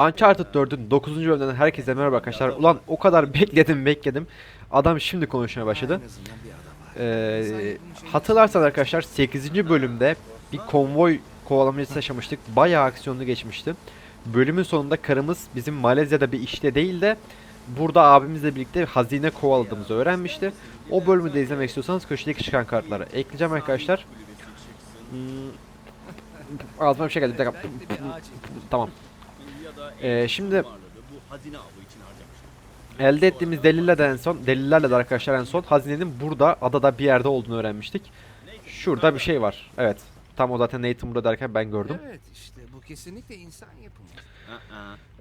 Uncharted 4'ün 9. bölümünden herkese merhaba arkadaşlar. Ulan o kadar bekledim bekledim. Adam şimdi konuşmaya başladı. Ee, hatırlarsanız arkadaşlar 8. bölümde bir konvoy kovalamacası yaşamıştık. Bayağı aksiyonlu geçmişti. Bölümün sonunda karımız bizim Malezya'da bir işte değil de burada abimizle birlikte hazine kovaladığımızı öğrenmişti. O bölümü de izlemek istiyorsanız köşedeki çıkan kartları ekleyeceğim arkadaşlar. Hmm. Ağzıma bir şey geldi. Bir dakika. Tamam. Ee, şimdi elde ettiğimiz delillerle de en son, delillerle de arkadaşlar en son hazinenin burada adada bir yerde olduğunu öğrenmiştik. Şurada bir şey var. Evet. Tam o zaten Nathan burada derken ben gördüm. Evet işte bu kesinlikle insan yapımı.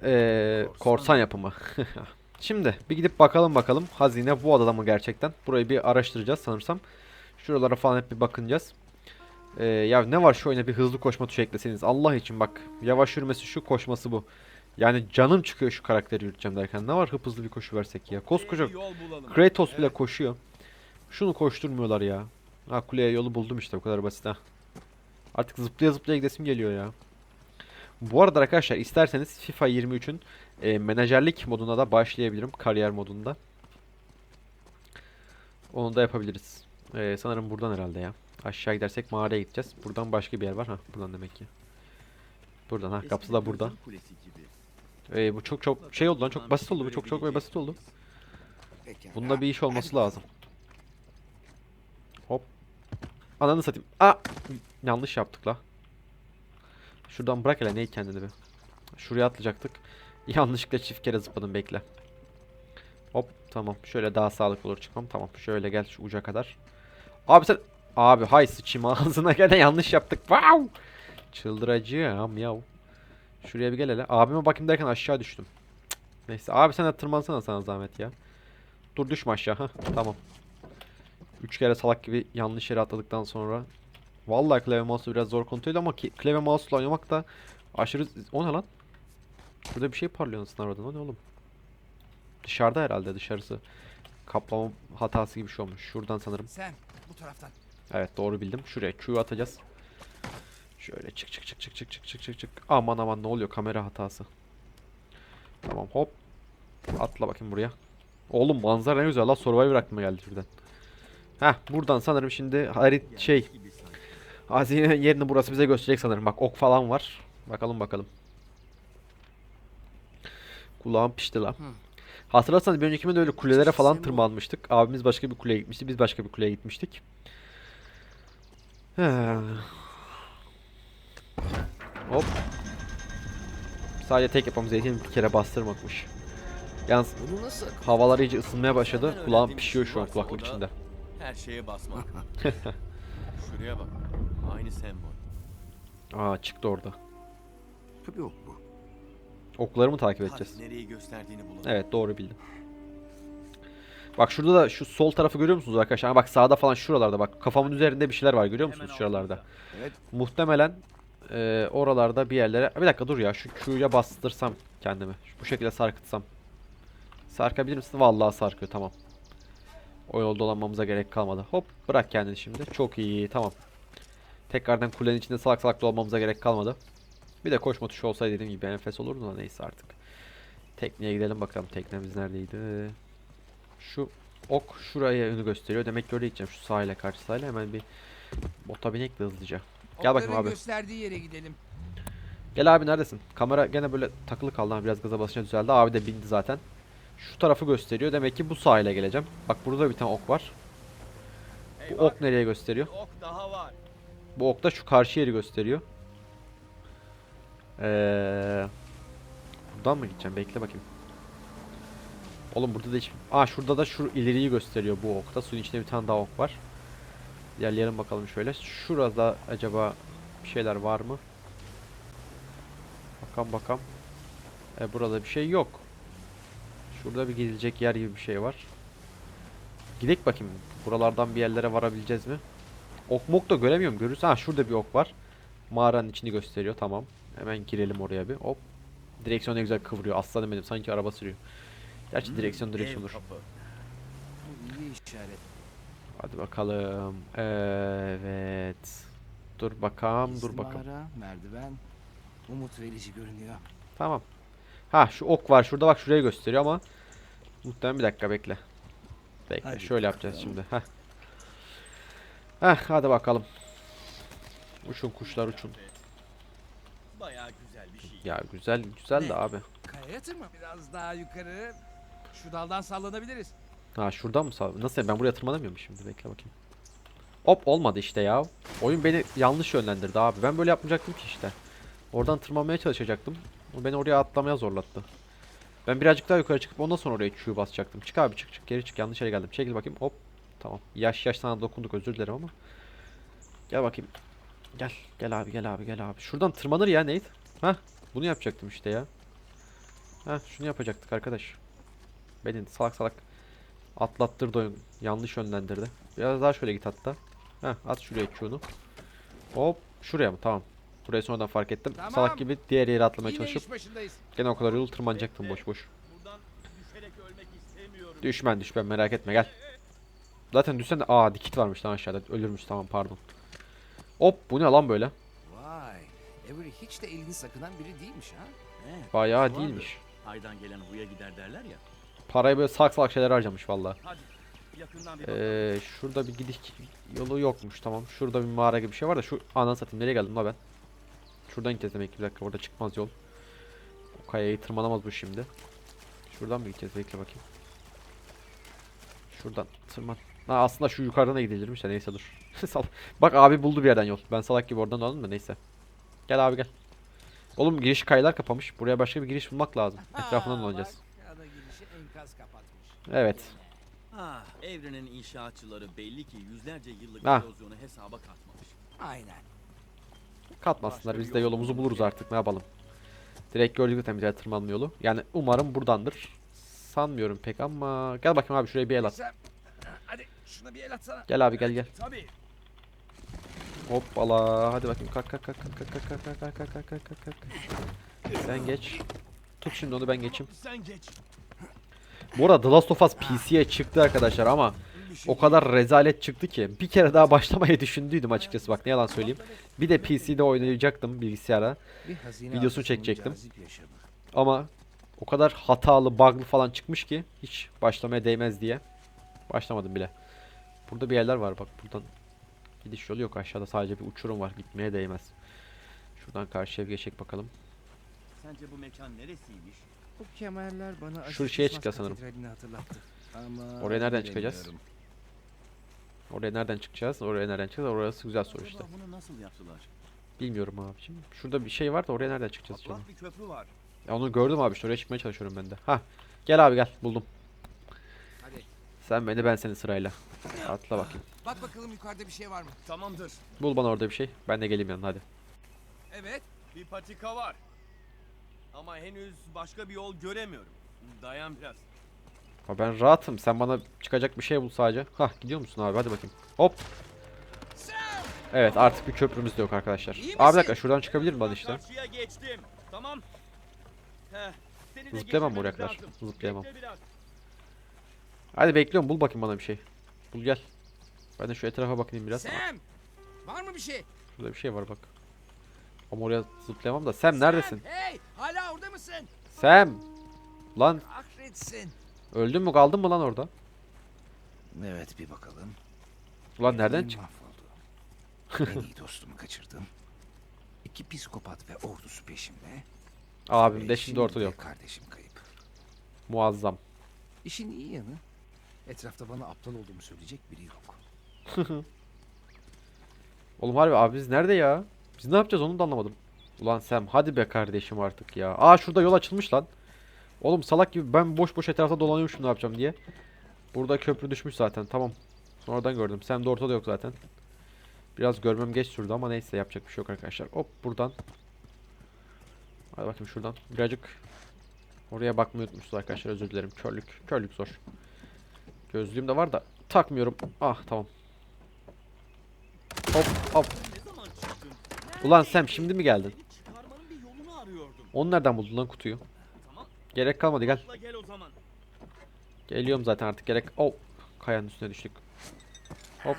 Ee, korsan yapımı. Şimdi bir gidip bakalım bakalım hazine bu adada mı gerçekten? Burayı bir araştıracağız sanırsam. Şuralara falan hep bir bakınacağız. Ee, ya ne var şu oyuna bir hızlı koşma tuşu ekleseniz. Allah için bak. Yavaş yürümesi şu koşması bu. Yani canım çıkıyor şu karakteri yürüteceğim derken. Ne var hıp hızlı bir koşu versek ya. Koskoca Kratos bile koşuyor. Şunu koşturmuyorlar ya. Ha kuleye yolu buldum işte bu kadar basit ha. Artık zıplaya zıplaya gidesim geliyor ya. Bu arada arkadaşlar isterseniz FIFA 23'ün e, menajerlik moduna da başlayabilirim. Kariyer modunda. Onu da yapabiliriz. E, sanırım buradan herhalde ya. Aşağı gidersek mağaraya gideceğiz. Buradan başka bir yer var. ha buradan demek ki. Buradan ha kapısı da burada. E, bu çok çok şey oldu lan çok basit oldu bu çok çok basit oldu. Bunda bir iş olması lazım. Hop. Ananı satayım. Aa! Yanlış yaptık la. Şuradan bırak hele neyi kendini bir. Şuraya atlayacaktık. Yanlışlıkla çift kere zıpladım bekle. Hop tamam. Şöyle daha sağlıklı olur çıkmam. Tamam. Şöyle gel şu uca kadar. Abi sen... Abi hay sıçayım ağzına gene yanlış yaptık. Wow! Çıldıracağım ya. Şuraya bir gel hele. Abime bakayım derken aşağı düştüm. Cık. Neyse abi sen de tırmansana sana zahmet ya. Dur düşme aşağı. Hah, tamam. Üç kere salak gibi yanlış yere atladıktan sonra. Vallahi klavye mouse'u biraz zor kontrol ama ki, klavye mouse'la oynamak da aşırı... O ne lan? Burada bir şey parlıyor anasını aradan. O ne oğlum? Dışarıda herhalde dışarısı. Kaplama hatası gibi bir şey olmuş. Şuradan sanırım. Sen bu taraftan. Evet doğru bildim. Şuraya Q atacağız. Şöyle çık çık çık çık çık çık çık çık çık. Aman aman ne oluyor kamera hatası. Tamam hop. Atla bakayım buraya. Oğlum manzara ne güzel la Survivor aklıma geldi birden. Heh buradan sanırım şimdi harit şey Hazine yerini burası bize gösterecek sanırım. Bak ok falan var. Bakalım bakalım. Kulağım pişti la. Hatırlarsanız bir önceki bölümde öyle kulelere falan tırmanmıştık. Abimiz başka bir kuleye gitmişti. Biz başka bir kuleye gitmiştik. He. Hop. Sadece tek yapmamız gereken bir kere bastırmakmış. Yalnız havalar iyice ısınmaya başladı. Kulağım bir pişiyor şey şu an kulaklık içinde. Her şeye basmak. Şuraya bak. Aynı sembol. Aa çıktı orada. Tabii yok bu. Okları mı takip edeceğiz? Hadi nereyi gösterdiğini bulalım. Evet doğru bildim. Bak şurada da şu sol tarafı görüyor musunuz arkadaşlar? Ha, bak sağda falan şuralarda bak kafamın üzerinde bir şeyler var görüyor musunuz Hemen şuralarda? Evet. Muhtemelen e, oralarda bir yerlere... Bir dakika dur ya şu Q'ya bastırsam kendimi. Bu şekilde sarkıtsam. Sarkabilir misin? Vallahi sarkıyor tamam. O yolda dolanmamıza gerek kalmadı. Hop bırak kendini şimdi. Çok iyi tamam. Tekrardan kulenin içinde salak salak dolanmamıza gerek kalmadı. Bir de koşma tuşu olsaydı dediğim gibi enfes olurdu da neyse artık. Tekneye gidelim bakalım teknemiz neredeydi. Şu ok şuraya yönü gösteriyor. Demek ki öyle gideceğim şu sahile karşı sahile hemen bir bota binek de hızlıca. Gel bakayım abi. gösterdiği yere gidelim. Gel abi neredesin? Kamera gene böyle takılı kaldı ha biraz gaza basınca düzeldi. Abi de bindi zaten. Şu tarafı gösteriyor. Demek ki bu sahile geleceğim. Bak burada da bir tane ok var. Bu bak, ok nereye gösteriyor? ok daha var. Bu ok da şu karşı yeri gösteriyor. Ee, buradan mı gideceğim? Bekle bakayım. Oğlum burada da hiç... Aa şurada da şu ileriyi gösteriyor bu okta. Suyun içinde bir tane daha ok var. İlerleyelim bakalım şöyle. Şurada acaba bir şeyler var mı? Bakalım bakalım. E burada bir şey yok. Şurada bir gidilecek yer gibi bir şey var. Gidek bakayım. Buralardan bir yerlere varabileceğiz mi? Ok mok da göremiyorum. Görürsen ha şurada bir ok var. Mağaranın içini gösteriyor. Tamam. Hemen girelim oraya bir. Hop. Direksiyon ne güzel kıvırıyor. Aslanım benim. Sanki araba sürüyor. Gerçi direksiyon Dev direksiyondur. iyi işaret. Hadi bakalım. Evet. Dur bakalım. Dur bakalım. Mağara, merdiven. Umut verici görünüyor. Tamam. Ha şu ok var şurada bak şuraya gösteriyor ama muhtemelen bir dakika bekle. Bekle Hadi şöyle yapacağız bakalım. şimdi. Heh. Heh hadi bakalım. Uçun kuşlar uçun. Bayağı güzel bir şey. Ya güzel güzel de abi. Kayaya tırma. Biraz daha yukarı. Şu daldan sallanabiliriz. Ha şuradan mı sağ? Nasıl ben buraya tırmanamıyorum şimdi bekle bakayım. Hop olmadı işte ya. Oyun beni yanlış yönlendirdi abi. Ben böyle yapmayacaktım ki işte. Oradan tırmanmaya çalışacaktım. O beni oraya atlamaya zorlattı. Ben birazcık daha yukarı çıkıp ondan sonra oraya Q basacaktım. Çık abi çık çık geri çık yanlış yere geldim. Çekil bakayım hop. Tamam. Yaş yaş sana dokunduk özür dilerim ama. Gel bakayım. Gel gel abi gel abi gel abi. Şuradan tırmanır ya Nate. Hah bunu yapacaktım işte ya. Hah şunu yapacaktık arkadaş. Beni salak salak atlattırdı oyun. Yanlış yönlendirdi. Biraz daha şöyle git hatta. Heh at şuraya Q'nu. Hop şuraya mı? Tamam. Burayı sonradan fark ettim. Tamam. Salak gibi diğer yere atlamaya çalışıp gene o kadar yol tırmanacaktım boş boş. Buradan düşerek ölmek istemiyorum. Düşmen düşmen merak etme gel. Zaten düşsen de aa dikit varmış lan aşağıda. Ölürmüş tamam pardon. Hop bu ne lan böyle? Vay. Avery hiç de elini sakınan biri değilmiş ha. Ne? Bayağı değilmiş. Aydan gelen huya gider derler ya. Parayı böyle salak salak şeyler harcamış valla. Ee, şurada bir gidiş yolu yokmuş tamam. Şurada bir mağara gibi bir şey var da şu anan satayım nereye geldim la ben? Şuradan gideceğiz demek ki bir dakika burada çıkmaz yol. O kayayı tırmanamaz bu şimdi. Şuradan mı gideceğiz bekle bakayım. Şuradan tırman. Ha, aslında şu yukarıdan da gidilirmiş de neyse dur. Sal. Bak abi buldu bir yerden yol. Ben salak gibi oradan aldım da neyse. Gel abi gel. Oğlum giriş kayalar kapamış. Buraya başka bir giriş bulmak lazım. Etrafından dolanacağız. Enkaz kapatmış. Evet. Ah, evrenin inşaatçıları belli ki yüzlerce yıllık Ah. erozyonu hesaba katmamış. Aynen. Katmasınlar biz de yol yolumuzu buluruz artık ne yapalım. Direkt gördük zaten bir tane tırmanma yolu. Yani umarım buradandır. Sanmıyorum pek ama gel bakayım abi şuraya bir el at. Sen- Hadi şuna bir el atsana. Gel abi gel gel. Tabii. Hoppala hadi bakayım kalk kalk kalk kalk kalk kalk kalk kalk kalk kalk kalk kalk. Sen geç. Tut şimdi onu ben geçeyim. Sen geç. Bu arada The Last of Us PC'ye çıktı arkadaşlar ama o kadar rezalet çıktı ki bir kere daha başlamayı düşündüydüm açıkçası bak ne yalan söyleyeyim. Bir de PC'de oynayacaktım bilgisayara Videosunu çekecektim. ama o kadar hatalı, bug'lı falan çıkmış ki hiç başlamaya değmez diye başlamadım bile. Burada bir yerler var bak buradan gidiş yolu yok aşağıda sadece bir uçurum var gitmeye değmez. Şuradan karşıya bir geçecek bakalım. Sence bu mekan neresiymiş? Bu kemerler bana Şu Aziz şeye Yılmaz çıkacağız sanırım. Katedrali'ni hatırlattı. Ama Oraya nereden çıkacağız? bilemiyorum. Oraya nereden çıkacağız? Oraya nereden çıkacağız? Orası güzel soru işte. Acaba bunu nasıl yaptılar? Bilmiyorum abicim. Şurada bir şey var da oraya nereden çıkacağız canım? Patlak bir köprü var. Ya onu gördüm abi işte oraya çıkmaya çalışıyorum ben de. Ha. Gel abi gel buldum. Hadi. Sen beni ben seni sırayla. Atla bakayım. Bak bakalım yukarıda bir şey var mı? Tamamdır. Bul bana orada bir şey. Ben de geleyim yanına hadi. Evet. Bir patika var. Ama henüz başka bir yol göremiyorum. Dayan biraz. Ha ben rahatım. Sen bana çıkacak bir şey bul sadece. Hah gidiyor musun abi? Hadi bakayım. Hop. Evet artık bir köprümüz de yok arkadaşlar. İyi Abi bir dakika misin? şuradan çıkabilir mi Ben işte? Karşıya geçtim. Tamam. Heh, seni de Zıplayamam buraya kadar. lazım. Zıplayamam. Bekle biraz. Hadi bekliyorum bul bakayım bana bir şey. Bul gel. Ben de şu etrafa bakayım biraz. Sam. Var mı bir şey? Şurada bir şey var bak. Ama oraya zıplayamam da. Sam neredesin? Hey hala orada mısın? Sam. Lan Kahretsin. öldün mü kaldın mı lan orada? Evet bir bakalım. Ulan nereden Elim çık? mahvoldu. en iyi dostumu kaçırdım. İki psikopat ve ordusu peşimde. Abim de şimdi ortada yok. Kardeşim kayıp. Muazzam. İşin iyi yanı etrafta bana aptal olduğumu söyleyecek biri yok. Oğlum harbi abi biz nerede ya? Biz ne yapacağız onu da anlamadım. Ulan Sam hadi be kardeşim artık ya. Aa şurada yol açılmış lan. Oğlum salak gibi ben boş boş etrafta dolanıyormuşum ne yapacağım diye. Burada köprü düşmüş zaten tamam. Sonradan gördüm. Sam de ortada yok zaten. Biraz görmem geç sürdü ama neyse yapacak bir şey yok arkadaşlar. Hop buradan. Hadi bakayım şuradan. Birazcık oraya bakmayı unutmuşuz arkadaşlar özür dilerim. Körlük. Körlük zor. Gözlüğüm de var da takmıyorum. Ah tamam. Hop hop. Ulan Sam şimdi mi geldin? Seni çıkarmanın bir yolunu arıyordum. Onu nereden buldun lan kutuyu? Tamam. Gerek kalmadı gel. Atla gel o zaman. Geliyorum zaten artık gerek. Oh. Kayanın üstüne düştük. Hop.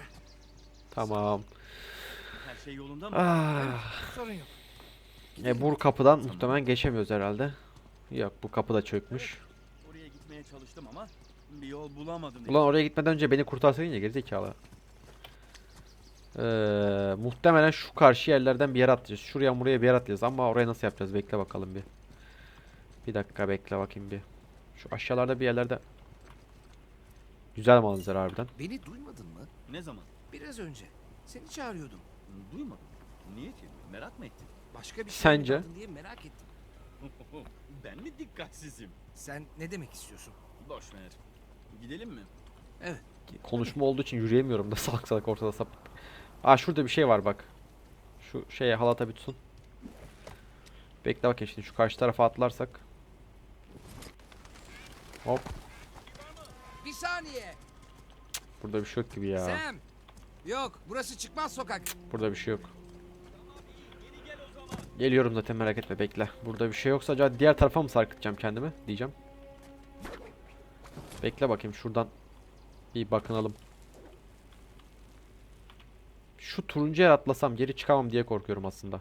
Tamam. Her şey yolunda mı? Ah. Sorun yok. E bu kapıdan muhtemelen geçemiyoruz herhalde. Yok bu kapı da çökmüş. Oraya gitmeye çalıştım ama bir yol bulamadım. Ulan oraya gitmeden önce beni kurtarsaydın ya gerizekalı. Ee, muhtemelen şu karşı yerlerden bir yere atlayacağız. Şuraya buraya bir yer atlayacağız ama oraya nasıl yapacağız? Bekle bakalım bir. Bir dakika bekle bakayım bir. Şu aşağılarda bir yerlerde güzel manzara harbiden. Beni duymadın mı? Ne zaman? Biraz önce. Seni çağırıyordum. Duymadım. Niye ki? Merak mı ettin? Başka bir şey Sence? yapmadın diye merak ettim. ben mi dikkatsizim? Sen ne demek istiyorsun? Boş ver. Gidelim mi? Konuşma olduğu için yürüyemiyorum da salak salak ortada sap. Aa şurada bir şey var bak. Şu şeye halata bir tutun. Bekle bakayım şimdi şu karşı tarafa atlarsak. Hop Bir saniye. burada bir şey yok gibi ya. Sam. Yok burası çıkmaz sokak. Burada bir şey yok. Geliyorum zaten merak etme bekle. Burada bir şey yoksa acaba diğer tarafa mı sarkıtacağım kendimi diyeceğim. Bekle bakayım şuradan bir bakınalım. Şu turuncu yer atlasam geri çıkamam diye korkuyorum aslında.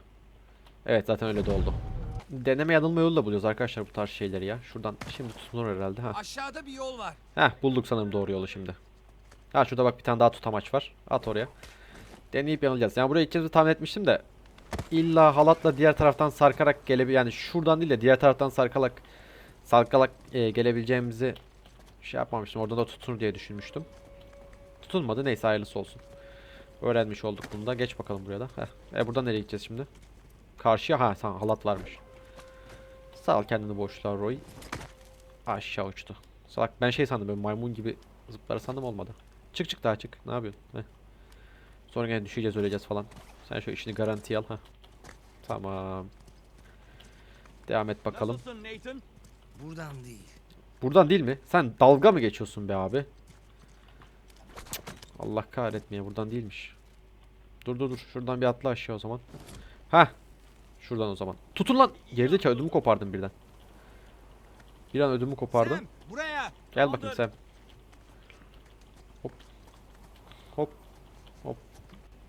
Evet zaten öyle de oldu. Deneme yanılma yolu da buluyoruz arkadaşlar bu tarz şeyleri ya. Şuradan şimdi tutunur herhalde. ha. Aşağıda bir yol var. Heh bulduk sanırım doğru yolu şimdi. Ha şurada bak bir tane daha tutamaç var. At oraya. Deneyip yanılacağız. Yani buraya gideceğimizi tahmin etmiştim de illa halatla diğer taraftan sarkarak gelebilir yani şuradan değil de diğer taraftan sarkalak sarkalak e, gelebileceğimizi şey yapmamıştım. Orada da tutunur diye düşünmüştüm. Tutunmadı. Neyse hayırlısı olsun. Öğrenmiş olduk bunu da. Geç bakalım buraya da. Heh. E buradan nereye gideceğiz şimdi? Karşıya ha tamam halat varmış. Sağ ol kendini boşluğa Roy. Aşağı uçtu. Salak ben şey sandım böyle maymun gibi zıplar sandım olmadı. Çık çık daha çık. Ne yapıyorsun? Heh. Sonra gene düşeceğiz öleceğiz falan. Sen şu işini garantiye al ha. Tamam. Devam et bakalım. Buradan değil. Buradan değil mi? Sen dalga mı geçiyorsun be abi? Allah kahretmeye buradan değilmiş. Dur dur dur. Şuradan bir atla aşağı o zaman. Ha. Şuradan o zaman. Tutun lan. Gerideki ödümü kopardım birden. Bir an ödümü kopardım. Sam buraya. Gel bakayım sen. Hop. Hop. Hop.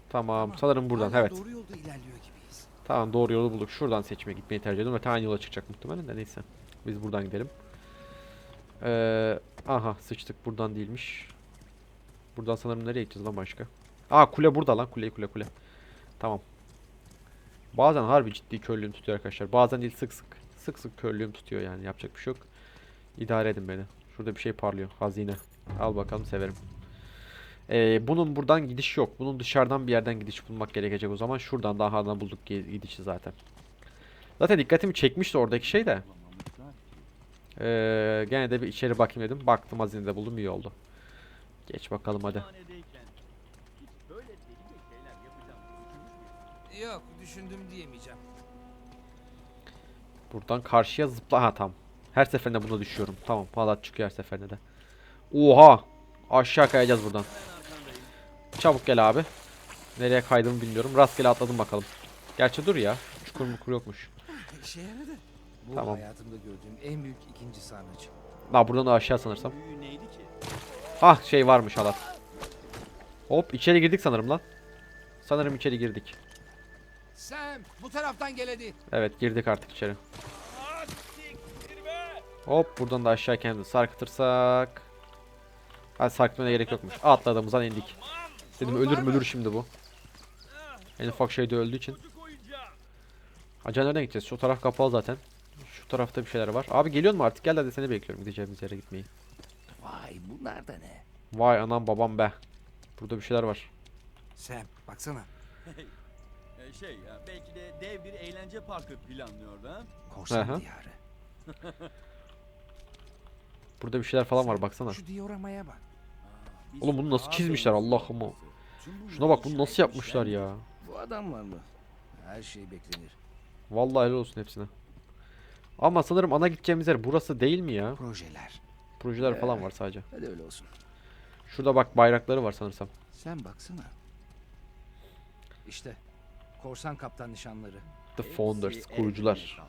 Tamam. Sanırım buradan. Evet. Doğru yolda ilerliyor gibiyiz. Tamam doğru yolu bulduk. Şuradan seçmeye gitmeyi tercih ediyorum. Ve aynı yola çıkacak muhtemelen de neyse. Biz buradan gidelim. Ee, aha sıçtık. Buradan değilmiş. Buradan sanırım nereye gideceğiz lan başka? Aa kule burada lan. Kule kule kule. Tamam. Bazen harbi ciddi körlüğüm tutuyor arkadaşlar. Bazen değil sık sık. Sık sık körlüğüm tutuyor yani. Yapacak bir şey yok. İdare edin beni. Şurada bir şey parlıyor. Hazine. Al bakalım severim. Ee, bunun buradan gidiş yok. Bunun dışarıdan bir yerden gidiş bulmak gerekecek o zaman. Şuradan daha havadan bulduk gi- gidişi zaten. Zaten dikkatimi çekmişti oradaki şey de. Ee, gene de bir içeri bakayım dedim. Baktım hazinede buldum iyi oldu. Geç bakalım hadi. Yok düşündüm diyemeyeceğim. Buradan karşıya zıpla. Ha tamam. Her seferinde buna düşüyorum. Tamam. Palat çıkıyor her seferinde de. Oha. Aşağı kayacağız buradan. Çabuk gel abi. Nereye kaydığımı bilmiyorum. Rastgele atladım bakalım. Gerçi dur ya. Çukur mukur yokmuş. İşe yaradı. Bu Tamam. hayatımda gördüğüm en büyük ikinci sarnıç. La buradan da aşağı sanırsam. Büyüğü neydi ki? Ah şey varmış halat. Hop içeri girdik sanırım lan. Sanırım içeri girdik. Sam bu taraftan gel hadi. Evet girdik artık içeri. Hop buradan da aşağı kendimizi sarkıtırsak. Hadi sarkıtmaya gerek yokmuş. Atladığımızdan indik. Dedim ölür var mü mı? ölür şimdi bu. En ufak şeyde öldüğü için. Acaba nereden gideceğiz? Şu taraf kapalı zaten. Şu tarafta bir şeyler var. Abi geliyor mu artık? Gel hadi seni bekliyorum gideceğimiz yere gitmeyi. Vay bunlar da ne? Vay anam babam be. Burada bir şeyler var. Sam baksana. Ee, şey ya belki de dev bir eğlence parkı planlıyordu ha? Korsan Aha. diyarı. Burada bir şeyler falan var baksana. Şu dioramaya bak. Oğlum bunu nasıl çizmişler Allah'ım o. burası. Tüm bu Şuna bak bunu nasıl yapmışlar ya. Bu adamlar mı? Her şey beklenir. Vallahi helal olsun hepsine. Ama sanırım ana gideceğimiz yer burası değil mi ya? Projeler. Projeler falan Ee. var sadece. Hadi öyle olsun. Şurada bak bayrakları var sanırsam. Sen baksana. İşte korsan kaptan nişanları. The Founders, kurucular.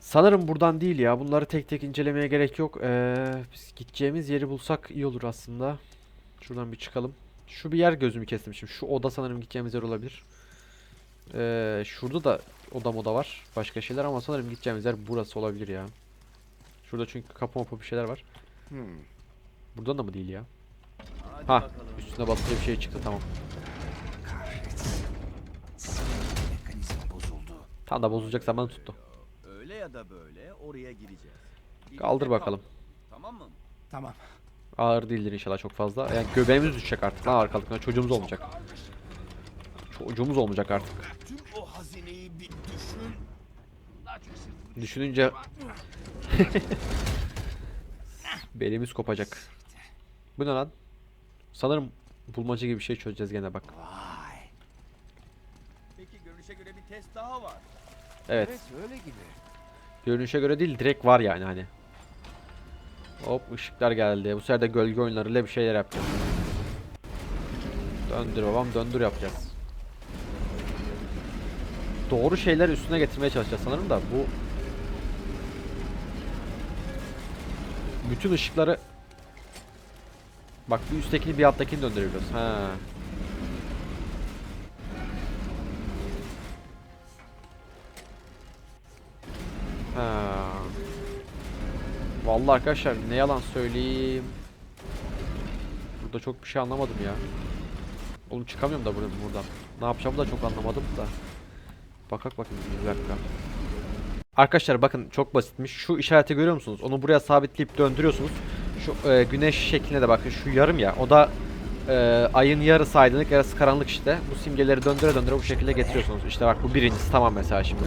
Sanırım buradan değil ya. Bunları tek tek incelemeye gerek yok. Ee, biz gideceğimiz yeri bulsak iyi olur aslında. Şuradan bir çıkalım. Şu bir yer gözümü kestim şimdi. Şu oda sanırım gideceğimiz yer olabilir. Ee, şurada da oda moda var. Başka şeyler ama sanırım gideceğimiz yer burası olabilir ya. Şurada çünkü kapı mapı bir şeyler var. Hmm. Buradan da mı değil ya? Hadi Ha bakalım. üstüne basınca bir şey çıktı tamam. Tam da bozulacak zaman tuttu. Öyle ya da böyle oraya gireceğiz. Kaldır kal. bakalım. Tamam mı? Tamam. Ağır değildir inşallah çok fazla. Yani göbeğimiz düşecek artık lan arkalıkına çocuğumuz olmayacak. Çocuğumuz olmayacak artık. Tüm o hazineyi bir düşün. Düşününce belimiz kopacak. Bu ne lan? Sanırım bulmaca gibi bir şey çözeceğiz gene bak. Vay. Peki görünüşe göre bir test daha var. Evet. öyle gibi. Görünüşe göre değil direkt var yani hani. Hop ışıklar geldi. Bu sefer de gölge oyunlarıyla bir şeyler yapacağız. Döndür babam döndür yapacağız. Doğru şeyler üstüne getirmeye çalışacağız sanırım da bu bütün ışıkları Bak bir üsttekini bir alttakini döndürebiliyoruz. Ha. Ha. Vallahi arkadaşlar ne yalan söyleyeyim. Burada çok bir şey anlamadım ya. Oğlum çıkamıyorum da buradan. Ne yapacağımı da çok anlamadım da. Bakak bakayım bir dakika. Arkadaşlar bakın çok basitmiş. Şu işareti görüyor musunuz? Onu buraya sabitleyip döndürüyorsunuz. Şu e, güneş şekline de bakın. Şu yarım ya. O da e, ayın yarısı aydınlık yarısı karanlık işte. Bu simgeleri döndüre döndüre bu şekilde getiriyorsunuz. İşte bak bu birincisi tamam mesela şimdi.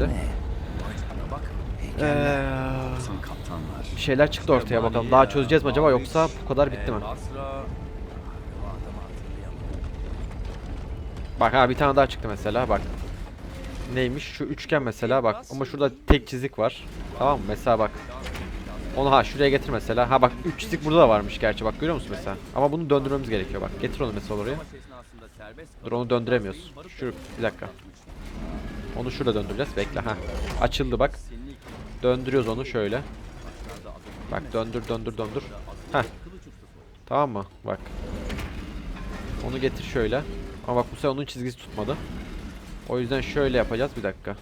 Kaptanlar. bir şeyler çıktı ortaya bakalım. Daha çözeceğiz mi acaba yoksa bu kadar bitti mi? Bak ha bir tane daha çıktı mesela bak. Neymiş? Şu üçgen mesela bak. Ama şurada tek çizik var. Tamam mı? Mesela bak. Onu ha şuraya getir mesela. Ha bak üç çizik burada da varmış gerçi bak görüyor musun mesela? Ama bunu döndürmemiz gerekiyor bak. Getir onu mesela oraya. Dur onu döndüremiyoruz. Şu bir dakika. Onu şurada döndüreceğiz. Bekle ha. Açıldı bak. Döndürüyoruz onu şöyle. Bak döndür döndür döndür. Heh. Tamam mı? Bak. Onu getir şöyle. Ama bak bu sefer onun çizgisi tutmadı. O yüzden şöyle yapacağız. Bir dakika.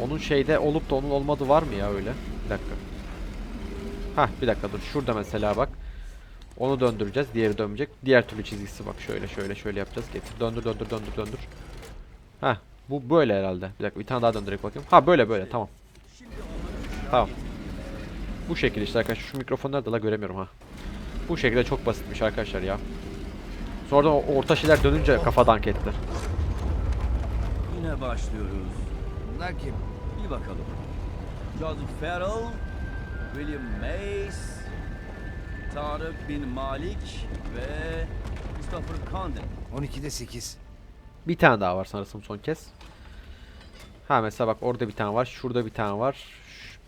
Onun şeyde olup da onun olmadığı var mı ya öyle? Bir dakika. Hah bir dakika dur. Şurada mesela bak. Onu döndüreceğiz. Diğeri dönmeyecek. Diğer türlü çizgisi bak şöyle şöyle şöyle yapacağız. Getir. Döndür döndür döndür döndür. Hah bu böyle herhalde. Bir dakika bir tane daha döndürerek bakayım. Ha böyle böyle tamam. Tamam. Bu şekilde işte arkadaşlar. Şu mikrofon nerede la göremiyorum ha. Bu şekilde çok basitmiş arkadaşlar ya. Sonra da o orta şeyler dönünce kafa dank etti. Yine başlıyoruz. Bunlar kim? Bir bakalım. Joseph Farrell, William Mace, Tarık bin Malik ve Christopher Condon. 12'de 8. Bir tane daha var sanırsam son kez. Ha mesela bak orada bir tane var. Şurada bir tane var. Ş-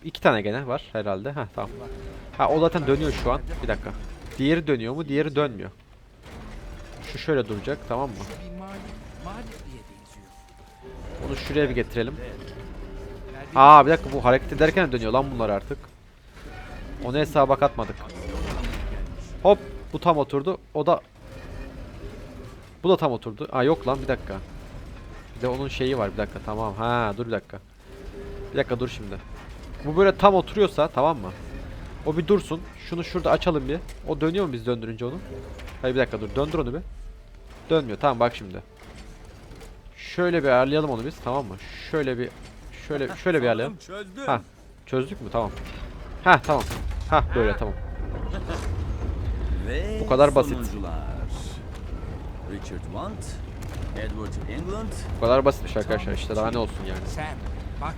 İki tane gene var herhalde. Ha tamam. Ha o zaten dönüyor şu an. Bir dakika. Diğeri dönüyor mu? Diğeri dönmüyor. Şu şöyle duracak tamam mı? Onu şuraya bir getirelim. Aa bir dakika bu hareket ederken dönüyor lan bunlar artık. Onu hesaba katmadık. Hop bu tam oturdu. O da Bu da tam oturdu. Aa yok lan bir dakika. Bir de onun şeyi var bir dakika tamam. Ha dur bir dakika. Bir dakika dur şimdi. Bu böyle tam oturuyorsa tamam mı? O bir dursun. Şunu şurada açalım bir. O dönüyor mu biz döndürünce onu? Hayır bir dakika dur. Döndür onu bir. Dönmüyor. Tamam bak şimdi. Şöyle bir ayarlayalım onu biz tamam mı? Şöyle bir şöyle şöyle bir ayarlayalım. Ha. Çözdük mü? Tamam. Ha tamam. Ha böyle tamam. Ve Bu kadar basit. Richard Want, Edward England, Bu kadar basitmiş arkadaşlar işte daha ne olsun yani. Sen bak.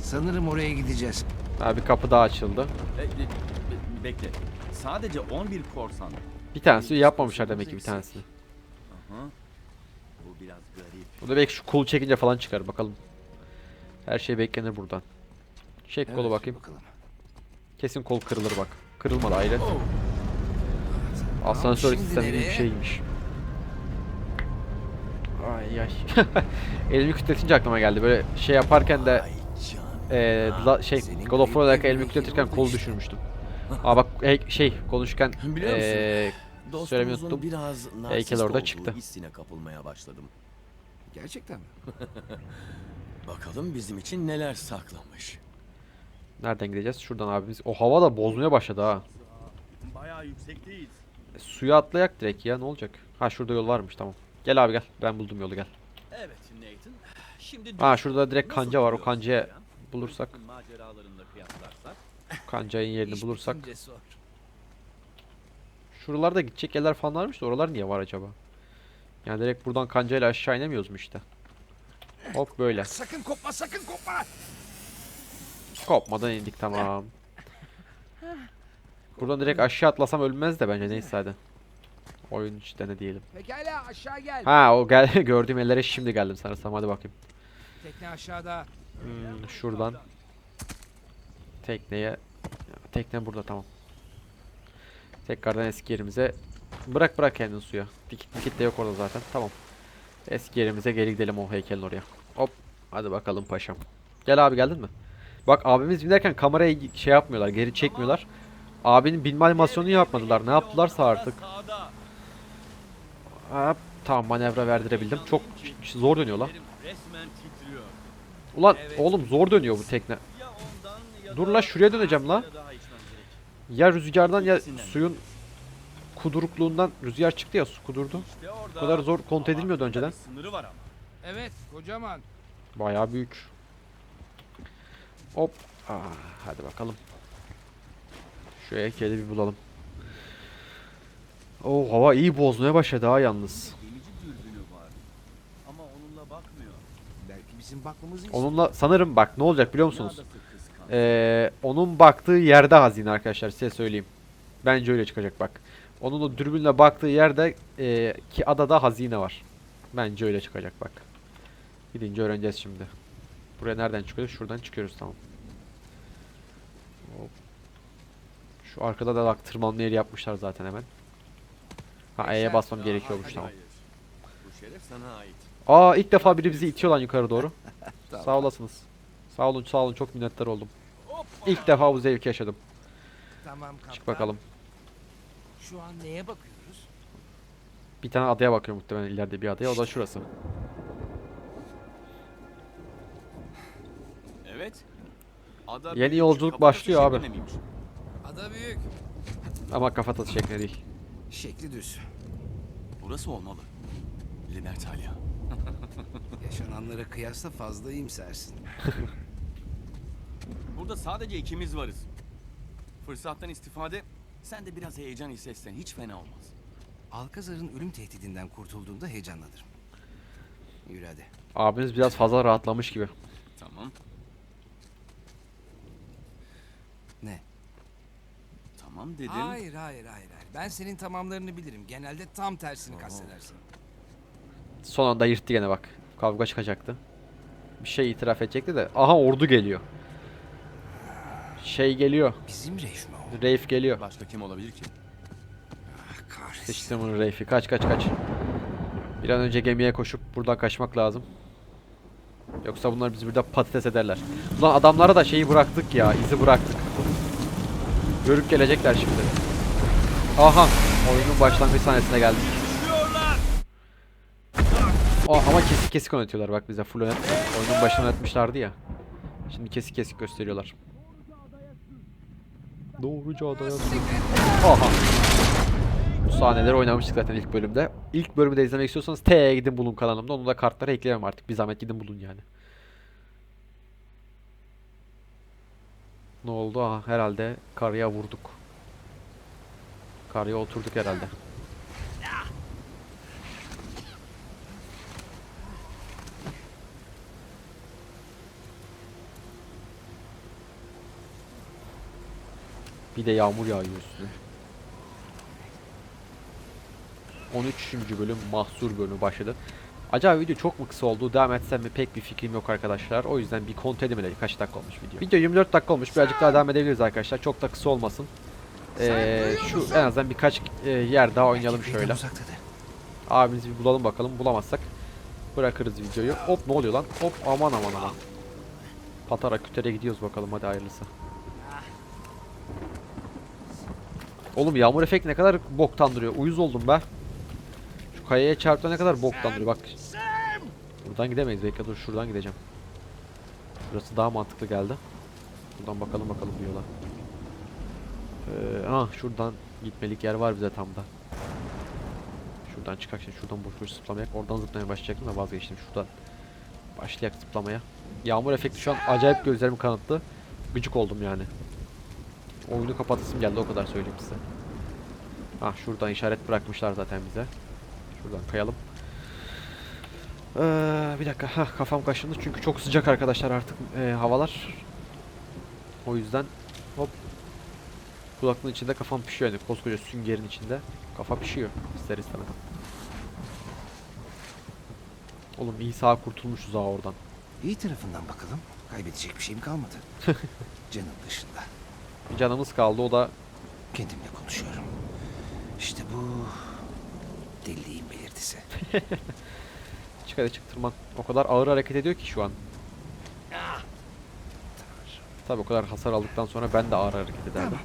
Sanırım oraya gideceğiz. Ha bir kapı daha açıldı. e, e, be- bekle. Sadece 11 korsan. Bir tanesi yapmamışlar demek ki bir tanesini. Bu biraz garip. Bu da belki şu kolu çekince falan çıkar bakalım. Her şey beklenir buradan. Çek kolu Evet, bakayım. Bakalım. Kesin kol kırılır bak. Kırılmadı hayret. Oh. Asansör sistemi bir şeymiş. Ay ay. elimi kütletince aklıma geldi. Böyle şey yaparken de eee la- şey God of War olarak kayıp elimi kütletirken kolu işte. düşürmüştüm. Aa bak şey konuşurken eee söylemeyi unuttum. biraz Heykel narsist orada olduğu çıktı. hissine kapılmaya başladım. Gerçekten mi? Bakalım bizim için neler saklamış. Nereden gideceğiz? Şuradan abimiz. O hava da bozmaya başladı ha. Bayağı yüksekteyiz. E, suya atlayak direkt ya ne olacak? Ha şurada yol varmış tamam. Gel abi gel. Ben buldum yolu gel. Evet Nathan. Şimdi Ha şurada direkt Nasıl kanca var. O duruyor kancaya bulursak. Maceralarında kıyaslarsak. kancayın yerini İş bulursak. bitince sor. Şuralarda gidecek yerler falan varmış da oralar niye var acaba? Yani direkt buradan kancayla aşağı inemiyoruz mu işte? Hop böyle. Sakın kopma sakın kopma. Kopmadan indik tamam. Buradan direkt aşağı atlasam ölmez de bence neyse hadi. Oyun işte ne diyelim. Pekala aşağı gel. Ha o gel gördüğüm ellere şimdi geldim sanırsam hadi bakayım. Tekne aşağıda. Hmm, şuradan tekneye tekne burada tamam. Tekrardan eski yerimize bırak bırak kendini suya. Dikit dikit de yok orada zaten. Tamam. Eski yerimize geri gidelim o heykelin oraya. Hop. Hadi bakalım paşam. Gel abi geldin mi? Bak abimiz binerken kamerayı şey yapmıyorlar, geri çekmiyorlar. Abinin binme animasyonunu yapmadılar. Ne yaptılarsa artık. Hop. Tamam manevra verdirebildim. Çok zor dönüyor lan. Ulan oğlum zor dönüyor bu tekne. Dur la şuraya döneceğim la. bir daha içmem gerek. Ya rüzgardan ya İkisinden. suyun kudurukluğundan rüzgar çıktı ya su kudurdu. İşte orada. Bu kadar zor kontrol Ama edilmiyordu önceden. bir Sınırı var ama. Evet kocaman. Bayağı büyük. Hop. Aa, hadi bakalım. Şu heykeli bir bulalım. Oo hava iyi bozmaya başladı ha yalnız. Gemici dürbünü var. Ama onunla bakmıyor. Belki bizim bakmamızı Onunla sanırım bak ne olacak biliyor musunuz? Kıskanç. Ee, onun baktığı yerde hazine arkadaşlar size söyleyeyim. Bence öyle çıkacak bak. Onun o dürbünle baktığı yerde e, ki adada hazine var. Bence öyle çıkacak bak. Gidince öğreneceğiz şimdi. Buraya nereden çıkıyoruz? Şuradan çıkıyoruz tamam. Hop. Şu arkada da bak tırmanma yeri yapmışlar zaten hemen. Ha E'ye basmam gerekiyormuş tamam. hayır. Bu şeref sana ait. Aa ilk defa biri bizi itiyor lan yukarı doğru. Tamam. Sağ olasınız. Sağ olun sağ olun çok minnettar oldum. İlk defa bu zevki yaşadım. Tamam kaptan. Çık bakalım. Şu an neye bakıyoruz? Bir tane adaya bakıyor muhtemelen ileride bir adaya. O da şurası. Evet. Ada Yeni büyük, yolculuk kafatası başlıyor abi. şeklinde miymiş? Ada büyük. Ama kafatası şeklinde değil. Şekli düz. Burası olmalı. Libertalia. Yaşananlara kıyasla fazla iyimsersin. Burada sadece ikimiz varız. Fırsattan istifade sen de biraz heyecan hissetsen hiç fena olmaz. Alkazar'ın ölüm tehdidinden kurtulduğunda heyecanlanırım. Yürü hadi. Abiniz biraz fazla rahatlamış gibi. Tamam. Ne? Tamam dedim. Hayır hayır hayır hayır. Ben senin tamamlarını bilirim. Genelde tam tersini kastedersin. Son anda yırttı gene bak. Kavga çıkacaktı. Bir şey itiraf edecekti de. Aha ordu geliyor. Şey geliyor. Bizim Reif mi o? Rafe geliyor. Başka kim olabilir ki? Ah kahretsin. Sıçtım bunu Rafe'i. Kaç kaç kaç. Bir an önce gemiye koşup buradan kaçmak lazım. Yoksa bunlar bizi burada patates ederler. Ulan adamlara da şeyi bıraktık ya. izi bıraktık. Görüp gelecekler şimdi. Aha. Oyunun başlangıç sahnesine geldik. Aa, ama kesik kesik oynatıyorlar bak bize full oynat. Oyunun başına oynatmışlardı ya. Şimdi kesik kesik gösteriyorlar. Doğruca adaya Aha. Bu sahneleri oynamıştık zaten ilk bölümde. İlk bölümü de izlemek istiyorsanız T'ye gidin bulun kanalımda. Onu da kartlara ekleyemem artık. Bir zahmet gidin bulun yani. Ne oldu? Aha herhalde karıya vurduk. Karıya oturduk herhalde. Bir de yağmur yağıyor üstüne. 13. bölüm mahsur bölümü başladı. Acaba video çok mu kısa oldu? Devam etsem mi pek bir fikrim yok arkadaşlar. O yüzden bir kontrol edemedim kaç dakika olmuş video. Video 24 dakika olmuş. Birazcık daha devam edebiliriz arkadaşlar. Çok da kısa olmasın. Ee, şu en azından birkaç e, yer daha oynayalım şöyle. Abimizi bir bulalım bakalım. Bulamazsak bırakırız videoyu. Hop ne oluyor lan? Hop aman aman aman. Patara kütere gidiyoruz bakalım hadi hayırlısı. Oğlum yağmur efekt ne kadar boktan duruyor. Uyuz oldum be. Şu kayaya çarptı ne kadar boktan duruyor bak. Buradan gidemeyiz. Bekle dur şuradan gideceğim. Burası daha mantıklı geldi. Buradan bakalım bakalım bir yola. Ee, ah şuradan gitmelik yer var bize tam da. Şuradan şimdi şuradan boş boş zıplamayak. Oradan zıplamaya başlayacaktım da vazgeçtim. Şuradan başlayak zıplamaya. Yağmur efekti şu an acayip gözlerimi kanıttı. Gıcık oldum yani. Oyunu kapatasım geldi o kadar söyleyeyim size. Ah şuradan işaret bırakmışlar zaten bize. Şuradan kayalım. Ee, bir dakika. Hah, kafam kaşındı çünkü çok sıcak arkadaşlar artık e, havalar. O yüzden hop. Kulaklığın içinde kafam pişiyor yani koskoca süngerin içinde. Kafa pişiyor ister istemez. Oğlum iyi sağ kurtulmuşuz ha oradan. İyi tarafından bakalım. Kaybedecek bir şeyim kalmadı. Canım dışında. Bir canımız kaldı o da Kendimle konuşuyorum. İşte bu deliliğin belirtisi. çık hadi çık tırman. O kadar ağır hareket ediyor ki şu an. Tabi o kadar hasar aldıktan sonra ben de ağır hareket ederdim.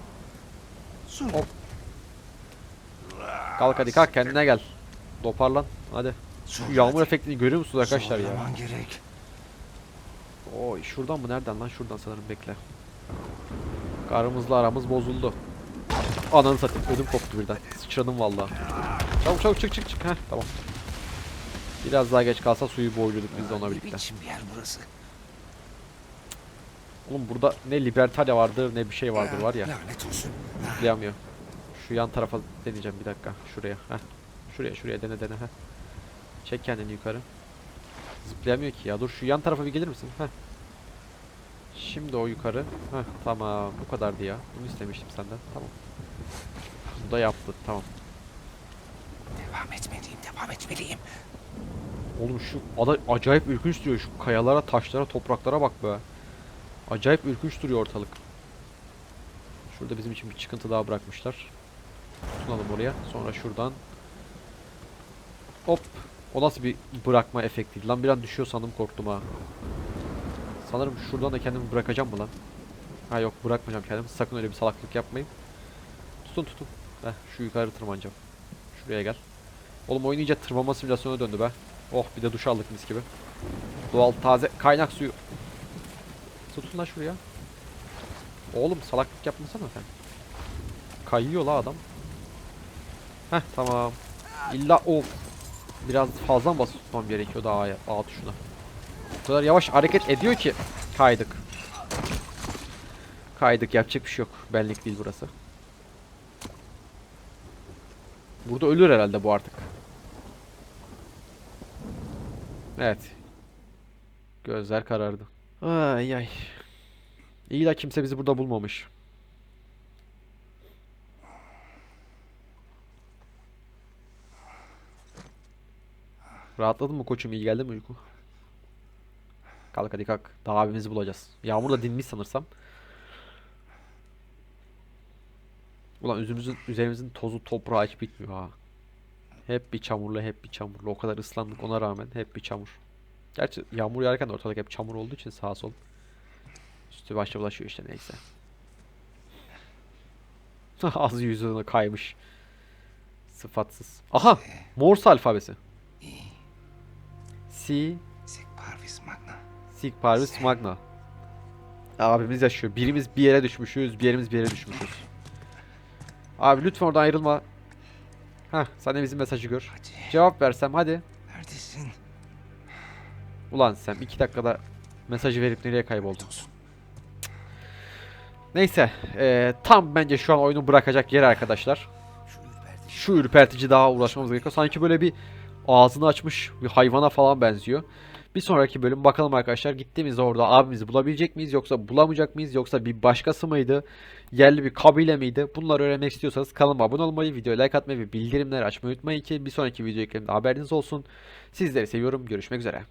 Sonra Hop. Kalk hadi kalk kendine gel. Toparlan hadi. Şu sonra yağmur hadi. efektini görüyor musunuz arkadaşlar ya? Zorlaman gerek. Oy şuradan mı nereden lan şuradan sanırım bekle. Karımızla aramız bozuldu. Ananı satayım ödüm koptu birden. Sıçradım vallahi. Çabuk çabuk çık çık çık. Heh tamam. Biraz daha geç kalsa suyu boğuluyorduk biz de ona birlikte. biçim bir yer burası? Oğlum burada ne Libertalia vardır ne bir şey vardır var ya. Lanet olsun. Zıplayamıyor. Şu yan tarafa deneyeceğim bir dakika. Şuraya. Heh. Şuraya şuraya dene dene. Heh. Çek kendini yukarı. Zıplayamıyor ki ya. Dur şu yan tarafa bir gelir misin? Heh. Şimdi o yukarı. Heh tamam. Bu kadardı ya. Bunu istemiştim senden. Tamam. Bu da yaptı. Tamam. Devam etmeliyim, devam etmeliyim. Oğlum şu ada acayip ürkünç duruyor. Şu kayalara, taşlara, topraklara bak be. Acayip ürkünç duruyor ortalık. Şurada bizim için bir çıkıntı daha bırakmışlar. Tutunalım oraya. Sonra şuradan. Hop. O nasıl bir bırakma efektiydi lan? Bir an düşüyor sandım korktum ha. Sanırım şuradan da kendimi bırakacağım mı lan? Ha yok bırakmayacağım kendimi. Sakın öyle bir salaklık yapmayın. Tutun tutun. Heh şu yukarı tırmanacağım. Şuraya gel. Oğlum oyun iyice tırmanma simülasyona döndü be. Oh bir de duş aldık mis gibi. Doğal taze kaynak suyu. Tutun lan şuraya. Oğlum salaklık yapmasana sen. Kayıyor la adam. Heh tamam. İlla of. Biraz fazla mı basıp tutmam gerekiyor daha A, tuşuna. O kadar yavaş hareket ediyor ki kaydık. Kaydık yapacak bir şey yok. Benlik değil burası. Burada ölür herhalde bu artık. Evet. Gözler karardı. Ay ay. İyi de kimse bizi burada bulmamış. Rahatladın mı koçum? İyi geldi mi uyku? Kalk hadi kalk. Daha abimizi bulacağız. Yağmur da dinmiş sanırsam. Ulan üzümüzün, üzerimizin tozu toprağı hiç bitmiyor ha. Hep bir çamurlu, hep bir çamurlu. O kadar ıslandık ona rağmen hep bir çamur. Gerçi yağmur yağarken de ortalık hep çamur olduğu için sağa sol. Üstü başa bulaşıyor işte neyse. Az yüzüne kaymış. Sıfatsız. Aha! Morse alfabesi. C. Sig Parvis Magna. Abimiz yaşıyor. Birimiz bir yere düşmüşüz, bir yerimiz bir yere düşmüşüz. Abi lütfen oradan ayrılma. Heh, sen de bizim mesajı gör. Hadi, Cevap versem hadi. neredesin? Ulan sen iki dakikada mesajı verip nereye kayboldun? Neyse, eee, tam bence şu an oyunu bırakacak yer arkadaşlar. Şu ürpertici daha uğraşmamız gerekiyor. Sanki böyle bir ağzını açmış bir hayvana falan benziyor. Bir sonraki bölüm bakalım arkadaşlar gittiğimizde orada abimizi bulabilecek miyiz yoksa bulamayacak mıyız yoksa bir başkası mıydı? Yerli bir kabile miydi? Bunları öğrenmek istiyorsanız kanalıma abone olmayı, videoya like atmayı ve bildirimleri açmayı unutmayın ki bir sonraki video eklemde haberiniz olsun. Sizleri seviyorum. Görüşmek üzere.